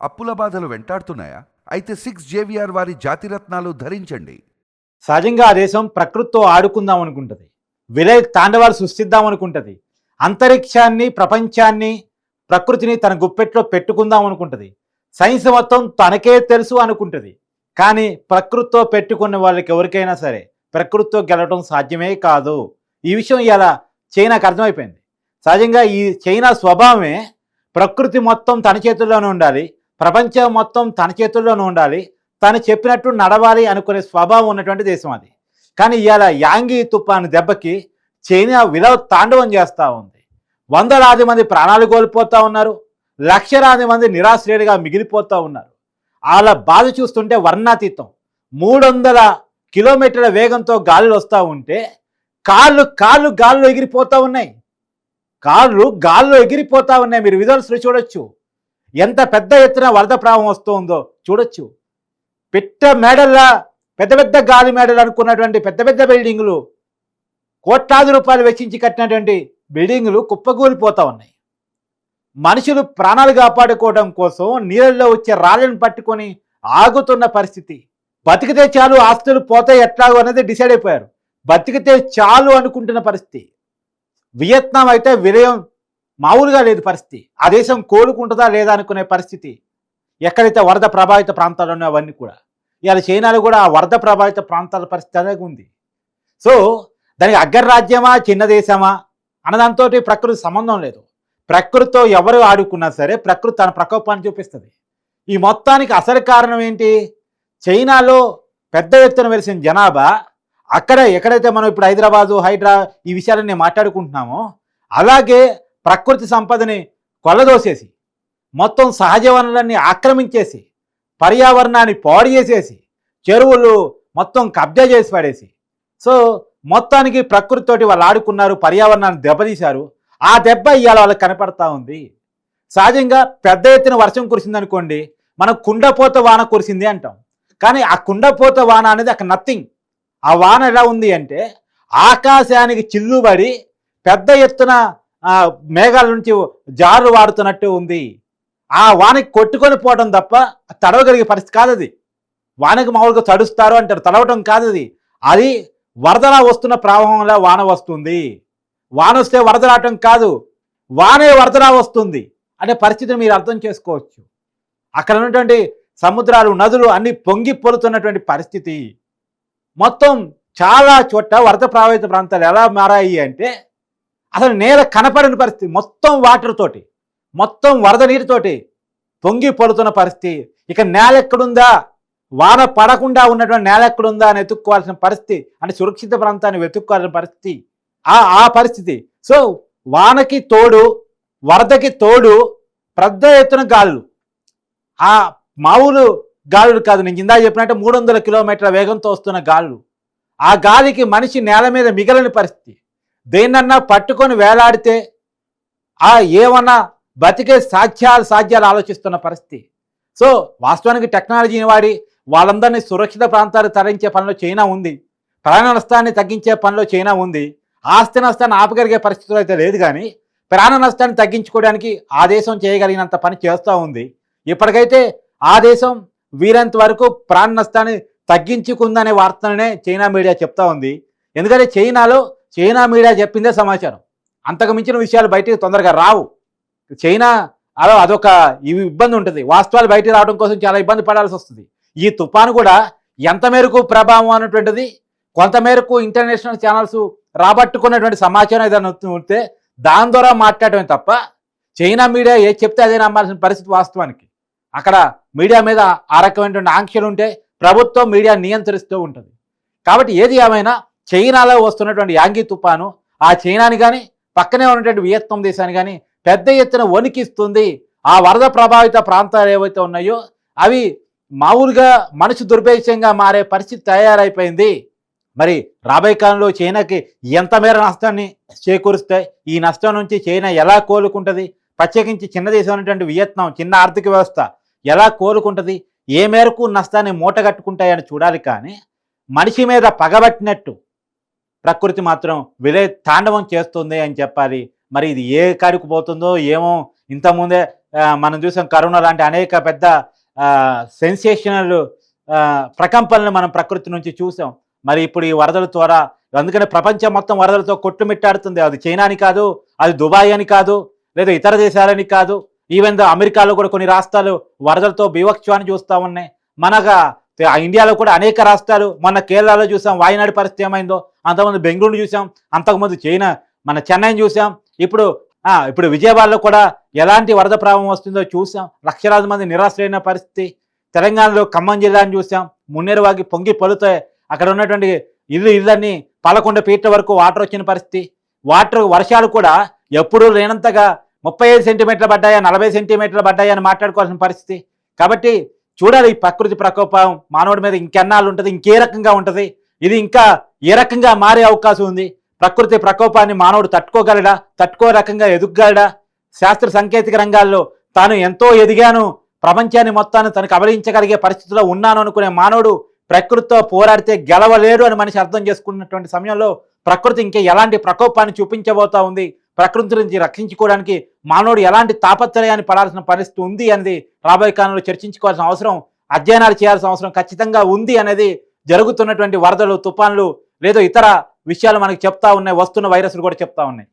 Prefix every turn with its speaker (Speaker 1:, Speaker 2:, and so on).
Speaker 1: అప్పుల బాధలు వెంటాడుతున్నాయా? అయితే సిక్స్ జేవిఆర్ వారి జాతిరత్నాలు ధరించండి.
Speaker 2: సహజంగా ఆ దేశం ప్రకృతితో ఆడుకుందాం అనుకుంటుంది విలయ తాండవాలు సృష్టిద్దాం అనుకుంటుంది అంతరిక్షాన్ని ప్రపంచాన్ని ప్రకృతిని తన గుప్పెట్లో పెట్టుకుందాం అనుకుంటుంది సైన్స్ మొత్తం తనకే తెలుసు అనుకుంటుంది. కానీ ప్రకృతితో పెట్టుకున్న వాళ్ళకి ఎవరికైనా సరే ప్రకృతితో గెలవడం సాధ్యమే కాదు. ఈ విషయం ఇలా చైనాకు అర్థమైపోయింది. సహజంగా ఈ చైనా స్వభావమే ప్రకృతి మొత్తం తన చేతుల్లోనే ఉండాలి. ప్రపంచం మొత్తం తన చేతుల్లోనే ఉండాలి. తను చెప్పినట్టు నడవాలి అనుకునే స్వభావం ఉన్నటువంటి దేశం అది. కానీ ఇవాళ యాంగి తుఫాను దెబ్బకి చైనా విలవ తాండవం చేస్తూ ఉంది. వందలాది మంది ప్రాణాలు కోల్పోతూ ఉన్నారు. లక్షలాది మంది నిరాశ్రయుడిగా మిగిలిపోతూ ఉన్నారు. వాళ్ళ బాధ చూస్తుంటే వర్ణాతీతం. మూడు వందల కిలోమీటర్ల వేగంతో గాలులు వస్తూ ఉంటే కాళ్ళు కాళ్ళు గాల్లో ఎగిరిపోతూ ఉన్నాయి. కాళ్ళు గాల్లో ఎగిరిపోతూ ఉన్నాయి. మీరు విజువల్స్ చూడొచ్చు. ఎంత పెద్ద ఎత్తున వరద ప్రావం వస్తుందో చూడొచ్చు. పిట్ట మేడల్లా పెద్ద పెద్ద గాలి మేడలు అనుకున్నటువంటి పెద్ద పెద్ద బిల్డింగులు కోట్లాది రూపాయలు వెచ్చించి కట్టినటువంటి బిల్డింగులు కుప్పకూలిపోతా ఉన్నాయి. మనుషులు ప్రాణాలు కాపాడుకోవడం కోసం నీళ్ళల్లో వచ్చే రాళ్ళను పట్టుకొని ఆగుతున్న పరిస్థితి. బతికితే చాలు ఆస్తులు పోతాయి ఎట్లాగో అనేది డిసైడ్ అయిపోయారు. బతికితే చాలు అనుకుంటున్న పరిస్థితి. వియత్నాం అయితే విలయం మామూలుగా లేదు పరిస్థితి. ఆ దేశం కోలుకుంటుందా లేదా అనుకునే పరిస్థితి ఎక్కడైతే వరద ప్రభావిత ప్రాంతాలు ఉన్నాయో అవన్నీ కూడా. ఇవాళ చైనాలో కూడా ఆ వరద ప్రభావిత ప్రాంతాల పరిస్థితి అనేది ఉంది. సో దానికి అగ్రరాజ్యమా చిన్న దేశమా అన్నదాంతో ప్రకృతి సంబంధం లేదు. ప్రకృతితో ఎవరు ఆడుకున్నా సరే ప్రకృతి తన ప్రకోపాన్ని చూపిస్తుంది. ఈ మొత్తానికి అసలు కారణం ఏంటి? చైనాలో పెద్ద ఎత్తున వెలిసిన జనాభా అక్కడ ఎక్కడైతే మనం ఇప్పుడు హైదరాబాదు హైడ్రా ఈ విషయాలన్నీ మాట్లాడుకుంటున్నామో అలాగే ప్రకృతి సంపదని కొల్లదోసేసి మొత్తం సహజ వనరులన్నీ ఆక్రమించేసి పర్యావరణాన్ని పాడు చేసేసి చెరువులు మొత్తం కబ్జా చేసి పడేసి. సో మొత్తానికి ప్రకృతితోటి వాళ్ళు ఆడుకున్నారు పర్యావరణాన్ని దెబ్బతీశారు. ఆ దెబ్బ ఇవాళ వాళ్ళకి కనపడతా ఉంది. సహజంగా పెద్ద ఎత్తున వర్షం కురిసిందనుకోండి మనం కుండపోత వాన కురిసింది అంటాం. కానీ ఆ కుండపోత వాన అనేది అక్కడ నథింగ్ ఆ వాన ఎలా ఉంది అంటే ఆకాశానికి చిల్లుబడి పెద్ద ఎత్తున మేఘాల నుంచి జారు వాడుతున్నట్టు ఉంది. ఆ వానకి కొట్టుకొని పోవడం తప్ప తడవగలిగే పరిస్థితి కాదు అది వానకి మామూలుగా తడుస్తారు అంటారు. తడవటం కాదు అది అది వరదలా వస్తున్న ప్రవాహంలో వాన వస్తుంది. వాన వస్తే వరద రావటం కాదు. వానే వరదలా వస్తుంది అనే పరిస్థితిని మీరు అర్థం చేసుకోవచ్చు. అక్కడ ఉన్నటువంటి సముద్రాలు నదులు అన్ని పొంగి పొలుతున్నటువంటి పరిస్థితి. మొత్తం చాలా చోట్ల వరద ప్రభావిత ప్రాంతాలు ఎలా మారాయి అంటే అసలు నేల కనపడని పరిస్థితి మొత్తం వాటర్ తోటి మొత్తం వరద నీటితోటి పొంగి పొలుతున్న పరిస్థితి. ఇక నేల ఎక్కడుందా? వాన పడకుండా ఉన్నటువంటి నేల ఎక్కడుందా అని వెతుక్కోవాల్సిన పరిస్థితి అంటే సురక్షిత ప్రాంతాన్ని వెతుక్కోవాల్సిన పరిస్థితి. ఆ ఆ పరిస్థితి. సో వానకి తోడు వరదకి తోడు పెద్ద ఎత్తున గాలులు. ఆ మామూలు గాలులు కాదు. నేను ఇందా చెప్పినట్టు మూడు వందల కిలోమీటర్ల వేగంతో వస్తున్న గాలులు. ఆ గాలికి మనిషి నేల మీద మిగలని పరిస్థితి. దేన్నన్నా పట్టుకొని వేలాడితే ఆ ఏమన్నా బతికే సాధ్యాలు సాధ్యాలు ఆలోచిస్తున్న పరిస్థితి. సో వాస్తవానికి టెక్నాలజీని వాడి వాళ్ళందరినీ సురక్షిత ప్రాంతాలు తరలించే పనిలో చైనా ఉంది. ప్రాణ నష్టాన్ని తగ్గించే పనిలో చైనా ఉంది. ఆస్తి నష్టాన్ని ఆపగలిగే పరిస్థితులు అయితే లేదు కానీ ప్రాణ నష్టాన్ని తగ్గించుకోవడానికి ఆ దేశం చేయగలిగినంత పని చేస్తూ ఉంది. ఇప్పటికైతే ఆ దేశం వీరంత వరకు ప్రాణ నష్టాన్ని తగ్గించుకుందనే వార్తలనే చైనా మీడియా చెప్తా ఉంది. ఎందుకంటే చైనాలో చైనా మీడియా చెప్పిందే సమాచారం. అంతకు మించిన విషయాలు బయటికి తొందరగా రావు. చైనా అదో అదొక ఇవి ఇబ్బంది ఉంటుంది. వాస్తవాలు బయటికి రావడం కోసం చాలా ఇబ్బంది పడాల్సి వస్తుంది. ఈ తుఫాను కూడా ఎంత మేరకు ప్రభావం అన్నటువంటిది కొంతమేరకు ఇంటర్నేషనల్ ఛానల్స్ రాబట్టుకున్నటువంటి సమాచారం ఏదైనా ఉంటే దాని ద్వారా మాట్లాడటమే తప్ప చైనా మీడియా ఏ చెప్తే అదే నమ్మాల్సిన పరిస్థితి వాస్తవానికి. అక్కడ మీడియా మీద ఆ రకమైనటువంటి ఆంక్షలు ఉంటే ప్రభుత్వం మీడియా నియంత్రిస్తూ ఉంటుంది. కాబట్టి ఏది ఏమైనా చైనాలో వస్తున్నటువంటి యాంగి తుపాను ఆ చైనాని కానీ పక్కనే ఉన్నటువంటి వియత్నాం దేశాన్ని కానీ పెద్ద ఎత్తున వణికిస్తుంది. ఆ వరద ప్రభావిత ప్రాంతాలు ఏవైతే ఉన్నాయో అవి మామూలుగా మనిషి దుర్భేషంగా మారే పరిస్థితి తయారైపోయింది. మరి రాబోయే కాలంలో చైనాకి ఎంత మేర నష్టాన్ని చేకూరుస్తాయి? ఈ నష్టం నుంచి చైనా ఎలా కోలుకుంటుంది? ప్రత్యేకించి చిన్న దేశం అనేటువంటి వియత్నాం చిన్న ఆర్థిక వ్యవస్థ ఎలా కోలుకుంటుంది? ఏ మేరకు నష్టాన్ని మూటగట్టుకుంటాయని చూడాలి కానీ మనిషి మీద పగబట్టినట్టు ప్రకృతి మాత్రం విలే తాండవం చేస్తుంది అని చెప్పాలి. మరి ఇది ఏ కాడికి పోతుందో ఏమో ఇంతకుముందే మనం చూసాం కరోనా లాంటి అనేక పెద్ద సెన్సేషనల్ ప్రకంపనలు మనం ప్రకృతి నుంచి చూసాం. మరి ఇప్పుడు ఈ వరదల ద్వారా అందుకనే ప్రపంచం మొత్తం వరదలతో కొట్టుమిట్టాడుతుంది. అది చైనా అని కాదు అది దుబాయ్ అని కాదు లేదా ఇతర దేశాలని కాదు. ఈవెన్ దో అమెరికాలో కూడా కొన్ని రాష్ట్రాలు వరదలతో బీవక్షాన్ని చూస్తూ ఉన్నాయి. మనగా ఇండియాలో కూడా అనేక రాష్ట్రాలు మొన్న కేరళలో చూసాం వాయనాడు పరిస్థితి ఏమైందో అంతకుముందు బెంగళూరు చూసాం అంతకుముందు చైనా మన చెన్నైని చూసాం ఇప్పుడు ఇప్పుడు విజయవాడలో కూడా ఎలాంటి వరద ప్రభావం వస్తుందో చూసాం లక్షలాది మంది నిరాశ్రైన పరిస్థితి తెలంగాణలో ఖమ్మం జిల్లాని చూసాం మున్నేరువాగి పొంగి పొలుతాయి అక్కడ ఉన్నటువంటి ఇల్లు ఇళ్ళన్నీ పలకొండ పీట వరకు వాటర్ వచ్చిన పరిస్థితి వాటర్ వర్షాలు కూడా ఎప్పుడూ లేనంతగా ముప్పై ఐదు సెంటీమీటర్లు పడ్డాయా నలభై సెంటీమీటర్లు పడ్డాయా అని మాట్లాడుకోవాల్సిన పరిస్థితి కాబట్టి చూడాలి ఈ ప్రకృతి ప్రకోపం మానవుడి మీద ఇంకెన్నాళ్ళు ఉంటుంది ఇంకే రకంగా ఉంటుంది. ఇది ఇంకా ఏ రకంగా మారే అవకాశం ఉంది? ప్రకృతి ప్రకోపాన్ని మానవుడు తట్టుకోగలడా? తట్టుకో రకంగా ఎదుగలడా శాస్త్ర సాంకేతిక రంగాల్లో తాను ఎంతో ఎదిగాను ప్రపంచాన్ని మొత్తాన్ని తనకు అవలించగలిగే పరిస్థితిలో ఉన్నాను అనుకునే మానవుడు ప్రకృతితో పోరాడితే గెలవలేడు అని మనిషి అర్థం చేసుకున్నటువంటి సమయంలో ప్రకృతి ఇంకా ఎలాంటి ప్రకోపాన్ని చూపించబోతా ఉంది? ప్రకృతి నుంచి రక్షించుకోవడానికి మానవుడు ఎలాంటి తాపత్రయాన్ని పడాల్సిన పరిస్థితి ఉంది అనేది రాబోయే కాలంలో చర్చించుకోవాల్సిన అవసరం అధ్యయనాలు చేయాల్సిన అవసరం ఖచ్చితంగా ఉంది అనేది జరుగుతున్నటువంటి వరదలు తుఫాన్లు లేదో ఇతర విషయాలు మనకి చెప్తా ఉన్నాయి వస్తున్న వైరస్లు కూడా చెప్తా ఉన్నాయి.